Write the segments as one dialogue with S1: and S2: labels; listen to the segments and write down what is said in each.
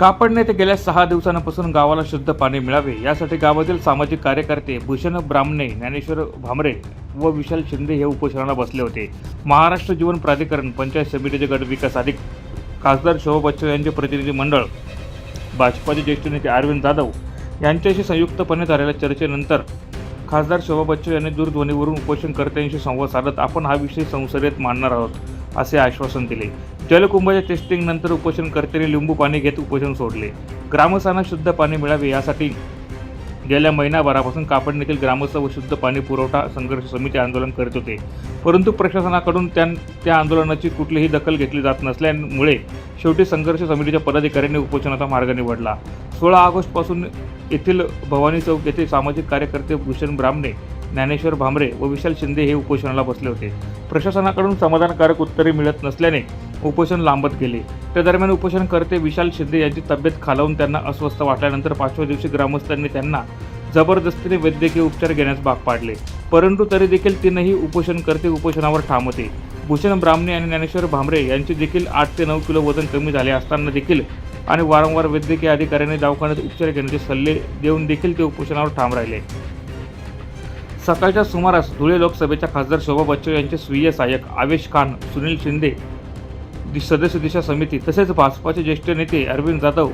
S1: कापडने ते गेल्या सहा दिवसांपासून गावाला शुद्ध पाणी मिळावे यासाठी गावातील सामाजिक कार्यकर्ते भूषण ब्राह्मणे ज्ञानेश्वर भामरे व विशाल शिंदे हे उपोषणाला बसले होते. महाराष्ट्र जीवन प्राधिकरण पंचायत समितीचे गट विकास अधिक खासदार शोभा बच्चन यांचे प्रतिनिधी मंडळ भाजपाचे ज्येष्ठ नेते अरविंद जाधव यांच्याशी संयुक्तपणे झालेल्या चर्चेनंतर खासदार शोभा बच्चन यांनी दूरध्वनीवरून उपोषणकर्त्यांशी संवाद साधत आपण हा विषय संसदेत मांडणार आहोत असे आश्वासन दिले. जलकुंभाच्या टेस्टिंग नंतर उपोषणकर्त्यांनी लिंबू पाणी घेत उपोषण सोडले. ग्रामस्थांना शुद्ध पाणी मिळावे यासाठी गेल्या महिनाभरापासून कापड येथील ग्रामस्थ व शुद्ध पाणी पुरवठा संघर्ष समिती आंदोलन करीत होते. परंतु प्रशासनाकडून त्या त्या आंदोलनाची कुठलीही दखल घेतली जात नसल्यामुळे शेवटी संघर्ष समितीच्या पदाधिकाऱ्यांनी उपोषणाचा मार्ग निवडला. सोळा ऑगस्टपासून येथील भवानी चौक येथे सामाजिक कार्यकर्ते भूषण ब्राह्मणे ज्ञानेश्वर भामरे व विशाल शिंदे हे उपोषणाला बसले होते. प्रशासनाकडून समाधानकारक उत्तरे मिळत नसल्याने उपोषण लांबत गेले. त्या दरम्यान उपोषणकर्ते विशाल शिंदे यांची तब्येत खालावून त्यांना अस्वस्थ वाटल्यानंतर पाचव्या दिवशी ग्रामस्थांनी त्यांना जबरदस्तीने वैद्यकीय उपचार घेण्यास भाग पाडले. परंतु तरी देखील तीनही उपोषणकर्ते उपोषणावर ठाम होते. भूषण ब्राह्मणे आणि ज्ञानेश्वर भांबरे यांचे देखील आठ ते नऊ किलो वजन कमी झाले असताना देखील आणि वारंवार वैद्यकीय अधिकाऱ्यांनी दवाखान्यात उपचार घेण्याचे सल्ले देऊन देखील ते उपोषणावर ठाम राहिले. सकाळच्या सुमारास धुळे लोकसभेच्या खासदार शोभा बच्चन यांचे स्वीय सहाय्यक आवेश खान सुनील शिंदे सदस्य दिशा समिती तसेच भाजपाचे ज्येष्ठ नेते अरविंद जाधव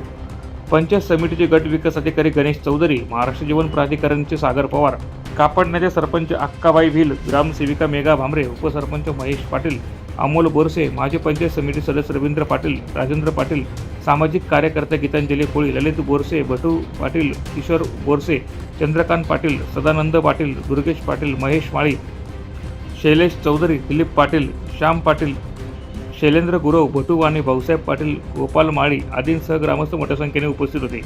S1: पंचायत समितीचे गट विकास अधिकारी गणेश चौधरी महाराष्ट्र जीवन प्राधिकरणचे सागर पवार कापडण्याचे सरपंच अक्काबाई भिल ग्रामसेविका मेघा भामरे उपसरपंच महेश पाटील अमोल बोरसे माजी पंचायत समिती सदस्य रवींद्र पाटील राजेंद्र पाटील सामाजिक कार्यकर्ते गीतांजली कोळी ललित बोरसे भटू पाटील किशोर बोरसे चंद्रकांत पाटील सदानंद पाटील दुर्गेश पाटील महेश माळी शैलेश चौधरी दिलीप पाटील श्याम पाटील शैलेंद्र गुरव भटू आणि भाऊसाहेब पाटील गोपाल माळी आदींसह ग्रामस्थ मोठ्या संख्येने उपस्थित होते.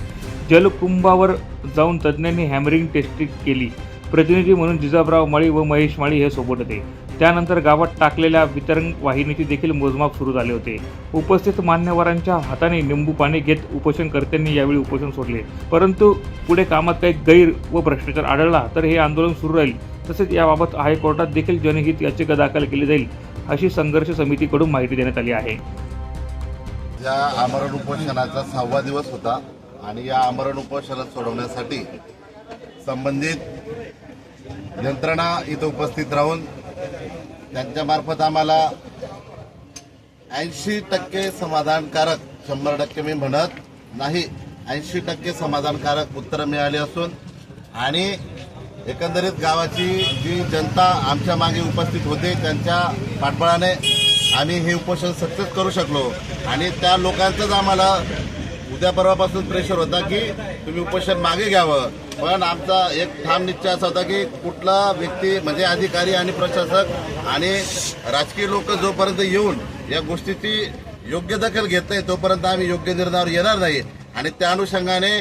S1: जलकुंभावर जाऊन तज्ज्ञांनी हॅमरिंग टेस्टिंग केली. प्रतिनिधी म्हणून जिजाबराव माळी व महेश माळी हे सोबत होते. त्यानंतर गावात टाकलेल्या वितरण वाहिनीची देखील मोजमाप सुरू झाले होते. उपस्थित मान्यवरांच्या हाताने निंबू पाणी घेत उपोषणकर्त्यांनी यावेळी उपोषण सोडले. परंतु पुढे कामात काही गैर व भ्रष्टाचार आढळला तर हे आंदोलन सुरू राहील. तसेच याबाबत हायकोर्टात देखील जनहित याचिका दाखल केली जाईल. अशी संघर्ष समितीकडून माहिती देण्यात आली आहे.
S2: या आमरण उपोषणाचा सहावा दिवस होता आणि या आमरण उपोषणाला सोडवण्यासाठी संबंधित यंत्रणा इथं उपस्थित राहून त्यांच्या मार्फत आम्हाला ऐंशी टक्के समाधानकारक शंभर टक्के मी म्हणत नाही ऐंशी टक्के समाधानकारक उत्तरं मिळाली असून आणि एकंदरीत गावाची जी जनता आमच्या मागे उपस्थित होते त्यांच्या पाठबळाने आम्ही हे उपोषण सक्सेस करू शकलो. आणि त्या लोकांचंच आम्हाला उद्या परवापासून प्रेशर होता की तुम्ही उपोषण मागे घ्यावं. पण आमचा एक ठाम निश्चय असा होता की कुठला व्यक्ती म्हणजे अधिकारी आणि प्रशासक आणि राजकीय लोक जोपर्यंत येऊन या गोष्टीची योग्य दखल घेत नाही तोपर्यंत आम्ही योग्य निर्णयावर येणार नाही. आणि त्या अनुषंगाने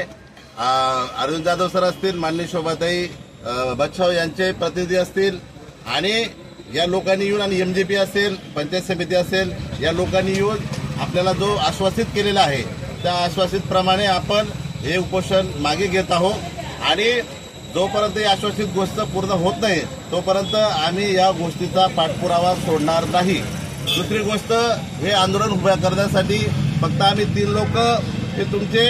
S2: अरविंद जाधव सर असतील माननीय शोभाताई बच्छाव यांचे प्रतिनिधी असतील आणि या लोकांनी येऊन आणि एम जे पी असेल पंचायत समिती असेल या लोकांनी येऊन आपल्याला जो आश्वासित केलेला आहे त्या आश्वासित प्रमाणे आपण हे उपोषण मागे घेत आहोत. आणि जोपर्यंत ही आश्वासित गोष्ट पूर्ण होत नाही तोपर्यंत आम्ही या गोष्टीचा पाठपुरावा सोडणार नाही. दुसरी गोष्ट हे आंदोलन उभ्या करण्यासाठी फक्त आम्ही तीन लोक हे तुमचे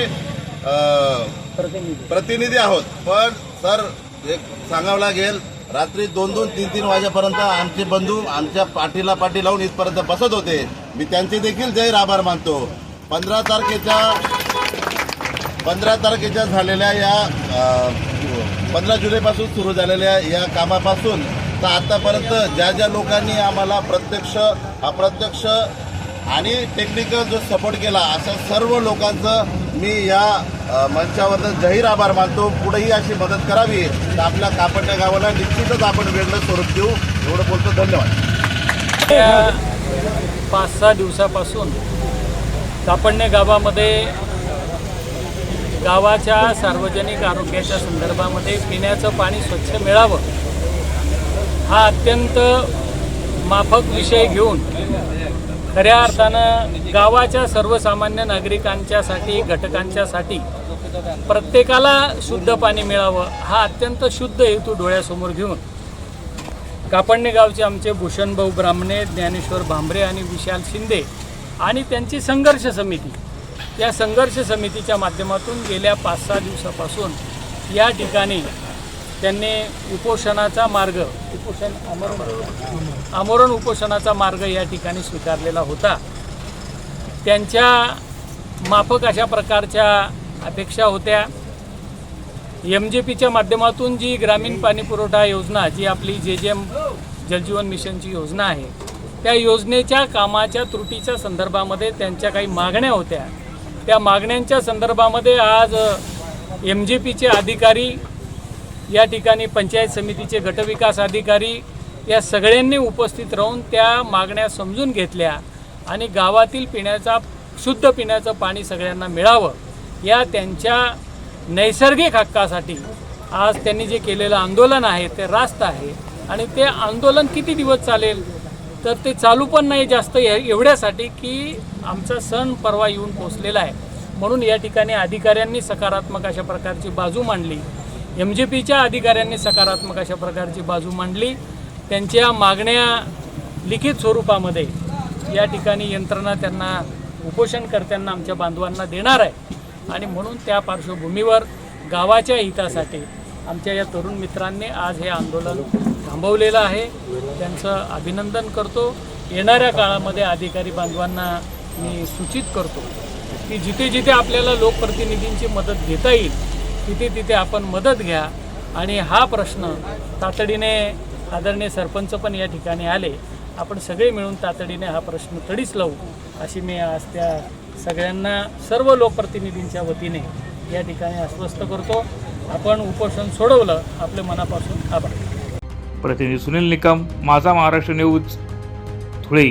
S2: प्रतिनिधी आहोत. पण सर एक सांगावं लागेल रात्री दोन दोन तीन तीन वाजेपर्यंत आमचे बंधू आमच्या पाठीला पाठी लावून इथपर्यंत बसत होते. मी त्यांचे देखील जाहीर आभार मानतो. पंधरा तारखेच्या पंधरा तारखेच्या झालेल्या या पंधरा जुलैपासून सुरू झालेल्या या कामापासून तर आतापर्यंत ज्या ज्या लोकांनी आम्हाला प्रत्यक्ष अप्रत्यक्ष आणि टेक्निकल जो सपोर्ट केला अशा सर्व लोकांचं मी या मंचावरनं जाहीर आभार मानतो. पुढेही अशी मदत करावी. तर आपल्या कापडण्या गावाला निश्चितच आपण वेगळं स्वरूप देऊ. एवढं बोलतो. धन्यवाद.
S3: पाच सहा दिवसापासून कापडणे गावामध्ये गावाच्या सार्वजनिक आरोग्याच्या संदर्भामध्ये पिण्याचं पाणी स्वच्छ मिळावं हा अत्यंत माफक विषय घेऊन खऱ्या अर्थानं गावाच्या सर्वसामान्य नागरिकांच्यासाठी घटकांच्यासाठी प्रत्येकाला शुद्ध पाणी मिळावं हा अत्यंत शुद्ध हेतू डोळ्यासमोर घेऊन. कापडणे गावचे आमचे भूषणभाऊ ब्राह्मणे ज्ञानेश्वर भांबरे आणि विशाल शिंदे आणि त्यांची संघर्ष समिती. या संघर्ष समितीच्या माध्यमातून गेल्या पाच सहा दिवसापासून या ठिकाणी त्यांनी उपोषणाचा मार्ग उपोषण आमरण आमरण उपोषणाचा मार्ग या ठिकाणी स्वीकारलेला होता. त्यांच्या माफक अशा प्रकारच्या अपेक्षा होत्या. एम जे पीच्या माध्यमातून जी ग्रामीण पाणीपुरवठा योजना जी आपली जे जे एम जलजीवन मिशनची योजना आहे त्या योजनेच्या कामाच्या त्रुटीच्या संदर्भामध्ये त्यांच्या काही मागण्या होत्या. त्या मागण्यांच्या संदर्भामध्ये आज एम जे पीचे अधिकारी या ठिकाणी पंचायत समितीचे गटविकास अधिकारी या सगळ्यांनी उपस्थित राहून त्या मागण्या समजून घेतल्या आणि गावातील पिण्याचा शुद्ध पिण्याचं पाणी सगळ्यांना मिळावं या त्यांच्या नैसर्गिक हक्कासाठी आज त्यांनी जे केलेलं आंदोलन आहे ते रास्त आहे. आणि ते आंदोलन किती दिवस चालेल तर ते चालू पण नाही जास्त एवढ्यासाठी की आमचा सण परवा येऊन पोचलेला आहे. म्हणून या ठिकाणी अधिकाऱ्यांनी सकारात्मक अशा प्रकारची बाजू मांडली. एम जे पीच्या अधिकाऱ्यांनी सकारात्मक अशा प्रकारची बाजू मांडली. त्यांच्या मागण्या लिखित स्वरूपामध्ये या ठिकाणी यंत्रणा त्यांना उपोषणकर्त्यांना आमच्या बांधवांना देणार आहे. आणि म्हणून त्या पार्श्वभूमीवर गावाच्या हितासाठी आमच्या या तरुण मित्रांनी आज हे आंदोलन थांबवलेलं आहे. त्यांचं अभिनंदन करतो. येणाऱ्या काळामध्ये अधिकारी बांधवांना मी सूचित करतो की जिथे जिथे आपल्याला लोकप्रतिनिधींची मदत घेता येईल तिथे तिथे आपण मदत घ्या. आणि हा प्रश्न तातडीने आदरणीय सरपंच पण या ठिकाणी आले. आपण सगळे मिळून तातडीने हा प्रश्न तडीच लावू अशी मी आज त्या सगळ्यांना सर्व लोकप्रतिनिधींच्या वतीने या ठिकाणी आश्वस्त करतो. आपण उपोषण सोडवलं आपल्या मनापासून आभार.
S1: प्रतिनिधी सुनील निकम माझा महाराष्ट्र न्यूज धुळे.